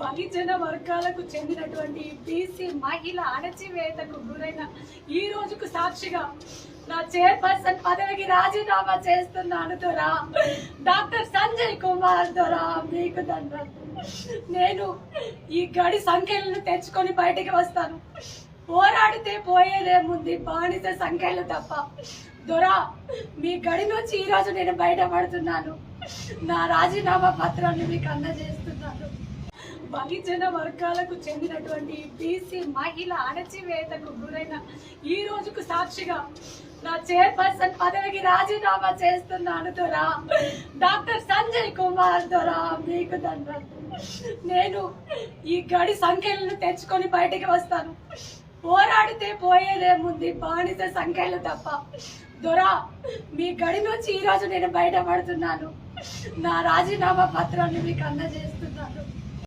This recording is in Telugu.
బలిజన వర్గాలకు చెందినటువంటి బీసీ మహిళ అణచివేతకు గురైన ఈ రోజుకు సాక్షిగా నా చైర్పర్సన్ పదవికి రాజీనామా చేస్తున్నాను దొరా డాక్టర్ సంజయ్ కుమార్ దొరా మీకు దండం. నేను ఈ గడి సంఖ్యలను తెచ్చుకొని బయటికి వస్తాను. పోరాడితే పోయేదేముంది బానిస సంఖ్యలు తప్ప. దొరా మీ గడి నుంచి ఈ రోజు నేను బయటపడుతున్నాను. నా రాజీనామా పత్రాన్ని మీకు అందజేస్తున్నాను. బలిజన వర్గాలకు చెందినటువంటి బీసీ మహిళ అణచివేతకు గురైన ఈ రోజుకు సాక్షిగా నా చైర్పర్సన్ పదవికి రాజీనామా చేస్తున్నాను దొరా. డాక్టర్ సంజయ్ కుమార్ దొరా మీకు దండం. నేను ఈ గడి సంఖ్యలను తెచ్చుకొని బయటికి వస్తాను. పోరాడితే పోయేదేముంది బానిస సంఖ్యలు తప్ప. దొరా మీ గడి నుంచి ఈ రోజు నేను బయటపడుతున్నాను. నా రాజీనామా పత్రాన్ని మీకు అందజేస్తున్నాను.